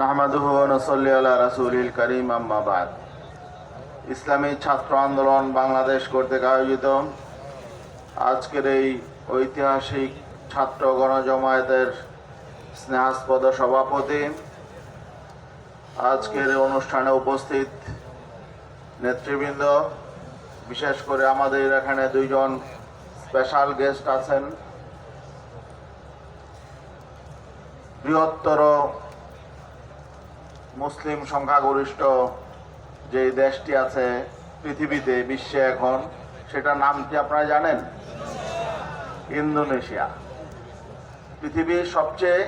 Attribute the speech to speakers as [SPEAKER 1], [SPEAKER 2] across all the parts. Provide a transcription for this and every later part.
[SPEAKER 1] নাহমাদুহু নুসাল্লি রাসূলিল কারীম, আম্মা বাদ। ইসলামী ছাত্র আন্দোলন বাংলাদেশ কর্তৃক আয়োজিত। আজকের এই ঐতিহাসিক ছাত্র গণজমায়েতের স্নেহাস্পদ সভাপতি আজকের অনুষ্ঠানে উপস্থিত নেতৃবৃন্দ, বিশেষ করে আমাদের এখানে দুইজন স্পেশাল গেস্ট আছেন। বৃহত্তর মুসলিম সংখ্যাগরিষ্ঠ যে দেশটি আছে পৃথিবীতে বিশ্বে এখন, সেটার নাম কি আপনারা জানেন? ইন্দোনেশিয়া। পৃথিবীর সবচেয়ে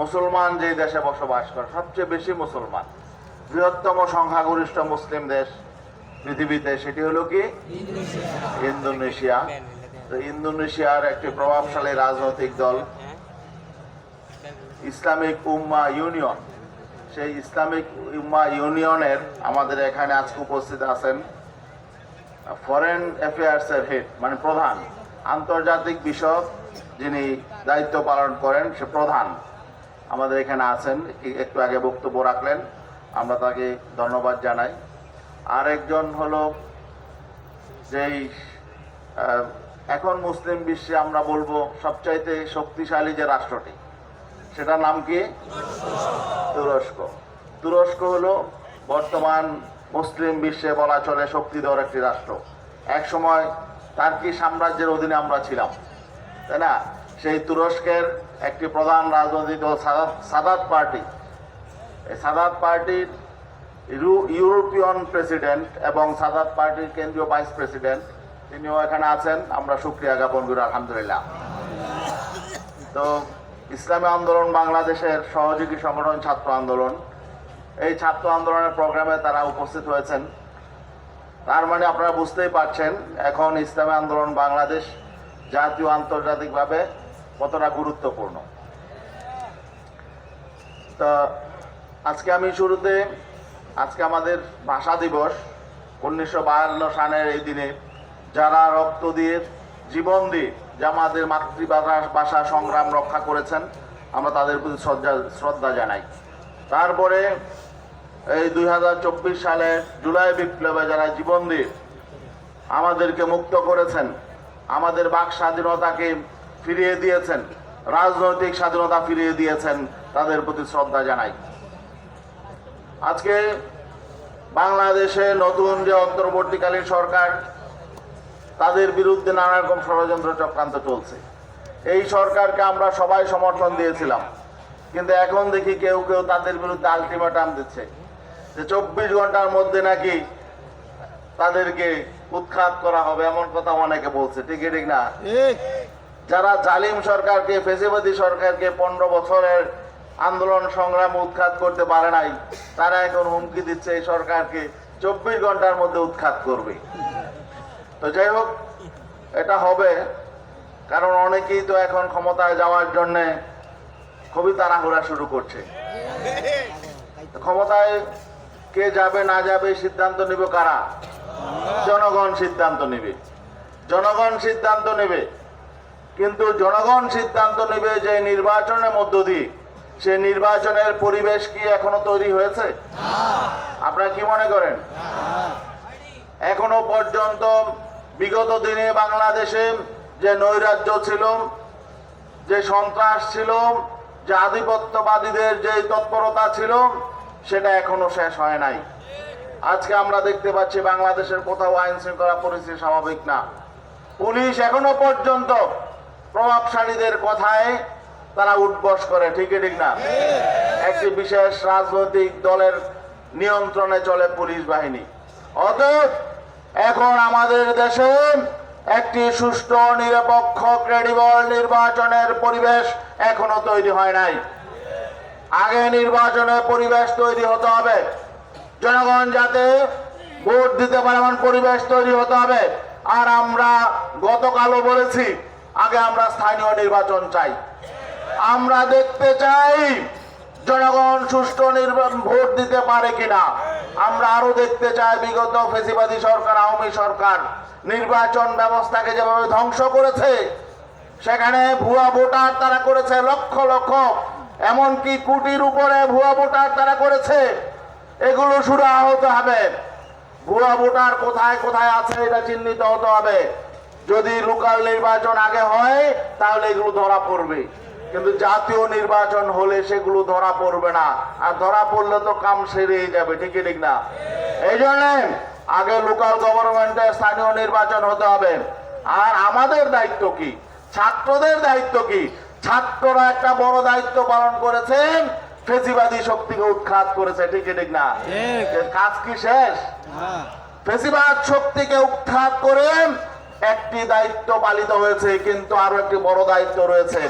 [SPEAKER 1] মুসলমান যে দেশে বসবাস করে, সবচেয়ে বেশি মুসলমান, বৃহত্তম সংখ্যাগরিষ্ঠ মুসলিম দেশ পৃথিবীতে, সেটি হলো কি? ইন্দোনেশিয়া। তো ইন্দোনেশিয়ার একটি প্রভাবশালী রাজনৈতিক দল, ইসলামিক উম্মা ইউনিয়ন। সেই ইসলামিক উম্মা ইউনিয়নের আমাদের এখানে আজকে উপস্থিত আছেন ফরেন অ্যাফেয়ার্সের হেড মানে প্রধান, আন্তর্জাতিক বিষয়ক যিনি দায়িত্ব পালন করেন, সে প্রধান আমাদের এখানে আছেন। একটু আগে বক্তব্য রাখলেন, আমরা তাকে ধন্যবাদ জানাই। আর একজন হলো যেই এখন মুসলিম বিশ্বে আমরা বলব সবচাইতে শক্তিশালী যে রাষ্ট্রটি সেটার নাম কি? তুরস্ক। তুরস্ক হলো বর্তমান মুসলিম বিশ্বে বলা চলে শক্তিধর একটি রাষ্ট্র। এক সময় টার্কি সাম্রাজ্যের অধীনে আমরা ছিলাম, তাই না? সেই তুরস্কের একটি প্রধান রাজনৈতিক দল সাদাত পার্টি। এই সাদাত পার্টির ইউরোপিয়ান প্রেসিডেন্ট এবং সাদাত পার্টির কেন্দ্রীয় ভাইস প্রেসিডেন্ট, তিনিও এখানে আছেন। আমরা সুক্রিয়া জ্ঞাপন করি, আলহামদুলিল্লাহ। তো ইসলামী আন্দোলন বাংলাদেশের সহযোগী সংগঠন ছাত্র আন্দোলন। এই ছাত্র আন্দোলনের প্রোগ্রামে তারা উপস্থিত হয়েছেন। তার মানে আপনারা বুঝতেই পারছেন, এখন ইসলামী আন্দোলন বাংলাদেশ জাতীয় আন্তর্জাতিকভাবে কতটা গুরুত্বপূর্ণ। তো আজকে আমি শুরুতে, আজকে আমাদের ভাষা দিবস, উনিশশো বায়ান্ন সালের এই দিনে যারা রক্ত দিয়ে জীবন দিয়ে যে আমাদের মাতৃভাষা ভাষা সংগ্রাম রক্ষা করেছেন। আমরা তাদের প্রতি শ্রদ্ধা শ্রদ্ধা জানাই। তারপরে এই দুই হাজার চব্বিশ সালে জুলাই বিপ্লবে যারা জীবন দিয়ে আমাদেরকে মুক্ত করেছেন, আমাদের বাক স্বাধীনতাকে ফিরিয়ে দিয়েছেন, রাজনৈতিক স্বাধীনতা ফিরিয়ে দিয়েছেন, তাদের প্রতি শ্রদ্ধা জানাই। আজকে বাংলাদেশে নতুন যে অন্তর্বর্তীকালীন সরকার তাদের বিরুদ্ধে নানা রকম ষড়যন্ত্র চক্রান্ত চলছে। এই সরকারকে আমরা সবাই সমর্থন দিয়েছিলাম। কিন্তু এখন দেখি কেউ কেউ তাদের বিরুদ্ধে আলটিমেটাম দিচ্ছে। যে চব্বিশ ঘণ্টার মধ্যে নাকি তাদেরকে উৎখাত করা হবে এমন কথা অনেকে বলছে। ঠিক কি ঠিক না? যারা জালিম সরকারকে ফেসিবাদী সরকারকে পনেরো বছরের আন্দোলন সংগ্রাম উৎখাত করতে পারে নাই তারা এখন হুমকি দিচ্ছে এই সরকারকে চব্বিশ ঘণ্টার মধ্যে উৎখাত করবে। তো যাই হোক এটা হবে। কারণ অনেকেই তো এখন ক্ষমতায় যাওয়ার জন্য খুবই তাড়াহুড়া শুরু করছে। ক্ষমতায় কে যাবে না যাবে সিদ্ধান্ত নেবে কারা? জনগণ সিদ্ধান্ত নেবে। জনগণ সিদ্ধান্ত নেবে। কিন্তু জনগণ সিদ্ধান্ত নেবে যে নির্বাচনের মধ্য দিয়ে। সে নির্বাচনের পরিবেশ কি এখনও তৈরি হয়েছে? আপনারা কি মনে করেন? এখনও পর্যন্ত বিগত দিনে বাংলাদেশে যে নৈরাজ্য ছিল, যে সন্ত্রাস ছিল, যে আধিপত্যবাদীদের যে তৎপরতা ছিল, সেটা এখনও শেষ হয় নাই। আজকে আমরা দেখতে পাচ্ছি বাংলাদেশের কোথাও আইন শৃঙ্খলা পরিস্থিতি স্বাভাবিক না। পুলিশ এখনও পর্যন্ত প্রভাবশালীদের কথায় তারা উঠবস করে, ঠিকই ঠিক না? একটি বিশেষ রাজনৈতিক দলের নিয়ন্ত্রণে চলে পুলিশ বাহিনী। অতএব এখন আমাদের দেশে একটি সুষ্ঠু, নিরপেক্ষ ক্রেডিবল নির্বাচনের পরিবেশ এখনও তৈরি হয় নাই। আগে নির্বাচনের পরিবেশ তৈরি হতে হবে। জনগণ যাতে ভোট দিতে পারে এমন পরিবেশ তৈরি হতে হবে। আর আমরা গতকালও বলেছি, আগে আমরা স্থানীয় নির্বাচন চাই। আমরা দেখতে চাই জনগণ সুষ্ঠু ভোট দিতে পারে কিনা। আমরা আরও দেখতে চাই বিগত ফেসিবাদী সরকার, আওয়ামী সরকার। নির্বাচন ব্যবস্থাকে যেভাবে ধ্বংস করেছে, সেখানে ভুয়া ভোটার তারা করেছে লক্ষ লক্ষ, এমনকি কুটির উপরে ভুয়া ভোটার তারা করেছে। এগুলো শুরু হতে হবে। ভুয়া ভোটার কোথায় কোথায় আছে এটা চিহ্নিত হতে হবে। যদি লোকাল নির্বাচন আগে হয়, তাহলে এগুলো ধরা পড়বে। কিন্তু জাতীয় নির্বাচন হলে সেগুলো ধরা পড়বে না। আর ধরা পড়লে তো কাম সেরেই যাবে ঠিক ঠিক না? এই জন্য আগে লোকাল গভর্নমেন্টে স্থানীয় নির্বাচন হতে হবে। আর আমাদের দায়িত্ব কি? ছাত্রদের দায়িত্ব কি? ছাত্ররা একটা বড় দায়িত্ব পালন করেছেন ফেসিবাদী শক্তিকে উৎখাত করেছে ঠিক ঠিক। না কাজ কি শেষ?
[SPEAKER 2] হ্যাঁ।
[SPEAKER 1] ফেসিবাদ শক্তিকে উৎখাত করে একটি দায়িত্ব পালিত হয়েছে, কিন্তু আরও একটি বড় দায়িত্ব রয়েছে।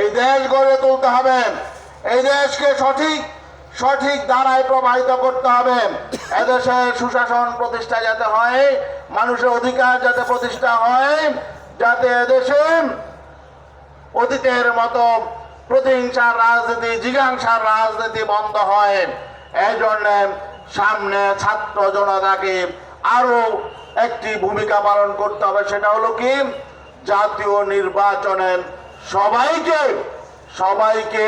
[SPEAKER 1] এই দেশ গড়ে তুলতে হবে। এই দেশকে সঠিক সঠিক দ্বারায় প্রবাহিত করতে হবে। এদেশে সুশাসন প্রতিষ্ঠা যাতে হয়, মানুষের অধিকার যাতে প্রতিষ্ঠা হয়, যাতে এদেশে অতীতের মতো প্রতিহিংসার রাজনীতি, জিজ্ঞাসার রাজনীতি বন্ধ হয়। এই জন্য সামনে ছাত্র জনতাকে আরও একটি ভূমিকা পালন করতে হবে, সেটা হলো কি? জাতীয় নির্বাচনে সবাইকে সবাইকে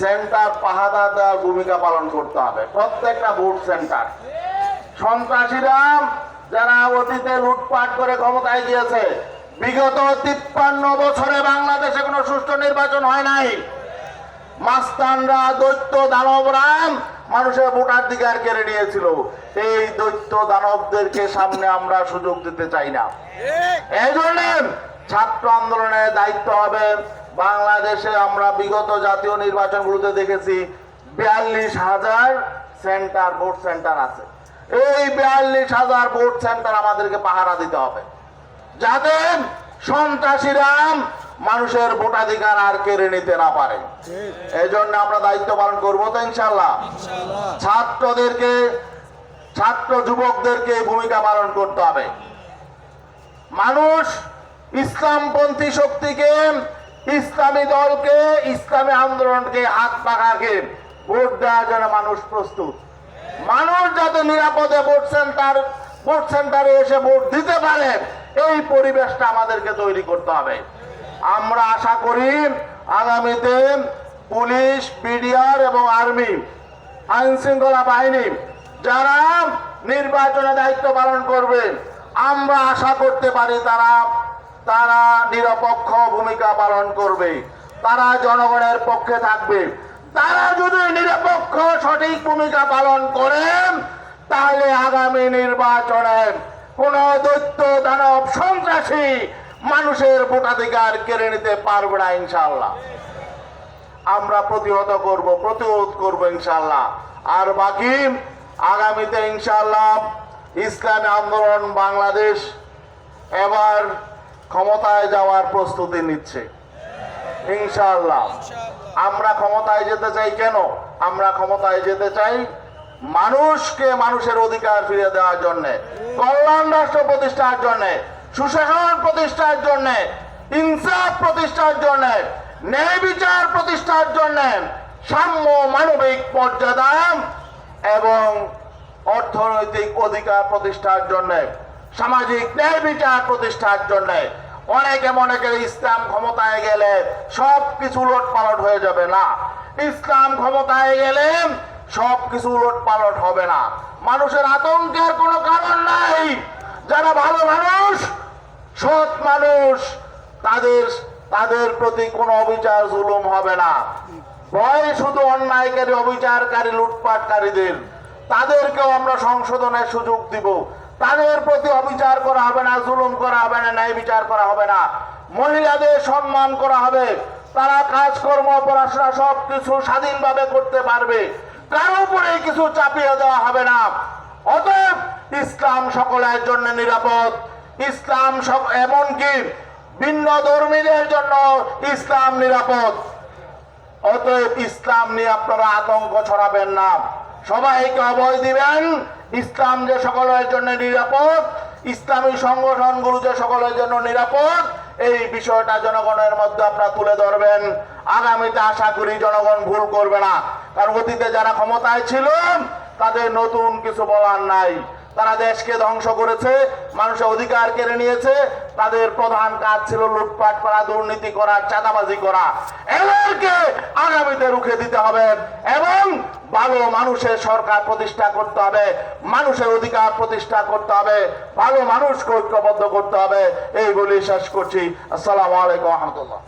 [SPEAKER 1] সেন্টার পাহাদা দেওয়ার ভূমিকা পালন করতে হবে, প্রত্যেকটা ভোট সেন্টার। সন্ত্রাসীরা যারা অতীতে লুটপাট করে ক্ষমতায় গিয়েছে, বিগত তিপ্পান্ন বছরে বাংলাদেশে কোনো সুষ্ঠু নির্বাচন হয় নাই। মাস্তানরা, দৈত্য দানবরা মানুষের ভোটাধিকার কেড়ে নিয়েছিল। এই দৈত্য দানবদেরকে সামনে আমরা সুযোগ দিতে চাই না। এই ছাত্র আন্দোলনের দায়িত্ব হবে। বাংলাদেশে আমরা বিগত জাতীয় নির্বাচনগুলোতে দেখেছি বিয়াল্লিশ হাজার সেন্টার ভোট সেন্টার আছে। এই বিয়াল্লিশ হাজার ভোট সেন্টার আমাদেরকে পাহারা দিতে হবে। যাতে সন্ত্রাসীরা মানুষের ভোটাধিকার আর কেড়ে নিতে না পারে। এই জন্য আমরা দায়িত্ব পালন করব তো ইনশাল্লাহ।
[SPEAKER 2] ইনশাআল্লাহ
[SPEAKER 1] ছাত্রদেরকে ছাত্র যুবকদেরকে ভূমিকা পালন করতে হবে। মানুষ ইসলামপন্থী শক্তিকে ইসলামী দলকে ইসলামী আন্দোলনকে হাত পাখাকে ভোট দেওয়ার জন্য মানুষ প্রস্তুত। মানুষ যাতে নিরাপদে ভোট সেন্টার ভোট সেন্টারে এসে ভোট দিতে পারে এই পরিবেশটা আমাদেরকে তৈরি করতে হবে। আমরা আশা করি আগামীতে পুলিশ বিডিআর এবং আর্মি আইন শৃঙ্খলা বাহিনী যারা নির্বাচনে দায়িত্ব পালন করবে, আমরা আশা করতে পারি তারা তারা নিরপেক্ষ ভূমিকা পালন করবে। তারা জনগণের পক্ষে থাকবে। তারা যদি নিরপেক্ষ, সঠিক ভূমিকা পালন করেন তাহলে আগামী নির্বাচনে কোন দৈত্য দানব সন্ত্রাসী মানুষের ভোটাধিকার কেড়ে নিতে পারবে না ইনশাল্লাহ আমরা প্রতিহত করব, প্রতিরোধ করব ইনশাল্লাহ আর বাকি, আগামীতে ইনশাল্লাহ ইসলামী আন্দোলন বাংলাদেশ এবার ক্ষমতায় যাওয়ার প্রস্তুতি নিচ্ছে। ইনশাল্লাহ আমরা ক্ষমতায় যেতে চাই কেন? আমরা ক্ষমতায় যেতে চাই মানুষকে মানুষের অধিকার ফিরে দেওয়ার জন্য, কল্যাণ রাষ্ট্র প্রতিষ্ঠার জন্য। সুশাসন প্রতিষ্ঠার জন্য, ইনসাফ প্রতিষ্ঠার জন্য, ন্যায় বিচার প্রতিষ্ঠার জন্য সাম্য মানবিক মর্যাদা এবং অর্থনৈতিক অধিকার প্রতিষ্ঠার জন্য, সামাজিক ন্যায় বিচার প্রতিষ্ঠার জন্য অনেকে মনে করে ইসলাম ক্ষমতায় গেলে সব কিছু পালট হয়ে যাবে না। ইসলাম ক্ষমতায় গেলে সব কিছু পালট হবে না। মানুষের আতঙ্কের কোনো কারণ নাই। যারা ভালো মানুষ সৎ মানুষ, তাদের তাদের প্রতি কোনো অবিচার, জুলুম হবে না। ভয় শুধু অন্যায়কারী, অবিচারকারী, লুটপাটকারীদের। তাদেরকেও আমরা সংশোধনের সুযোগ দিব। তাদের প্রতি অবিচার করা হবে না, জুলুম করা হবে না, ন্যায় বিচার করা হবে না। মহিলাদের সম্মান করা হবে। তারা কাজকর্ম, পড়াশোনা সব কিছু স্বাধীনভাবে করতে পারবে। কারও উপরে কিছু চাপিয়ে দেওয়া হবে না। অতএব ইসলাম সকলের জন্য নিরাপদ। ইসলাম সক- এমনকি ভিন্ন ধর্মীদের জন্য ইসলাম নিরাপদ। অতএব ইসলাম নিয়ে আপনারা আতঙ্ক ছড়াবেন না। সবাইকে অভয় দিবেন, ইসলাম যে সকলের জন্য নিরাপদ, ইসলামী সংগঠনগুলো যে সকলের জন্য নিরাপদ, এই বিষয়টা জনগণের মধ্যে আপনারা তুলে ধরবেন। আগামীতে আশা করি জনগণ ভুল করবে না। কারণ অতীতে যারা ক্ষমতায় ছিল, তাদের নতুন কিছু বলার নাই। তারা দেশকে ধ্বংস করেছে, মানুষের অধিকার কেড়ে নিয়েছে, তাদের প্রধান কাজ ছিল লুটপাট করা, দুর্নীতি করা, চাঁদাবাজি করা। এদেরকে আগামীতে রুখে দিতে হবে এবং ভালো মানুষের সরকার প্রতিষ্ঠা করতে হবে, মানুষের অধিকার প্রতিষ্ঠা করতে হবে, ভালো মানুষকে ঐক্যবদ্ধ করতে হবে। এই বলে শেষ করছি। আসসালামু আলাইকুম রহমতুল্লাহ।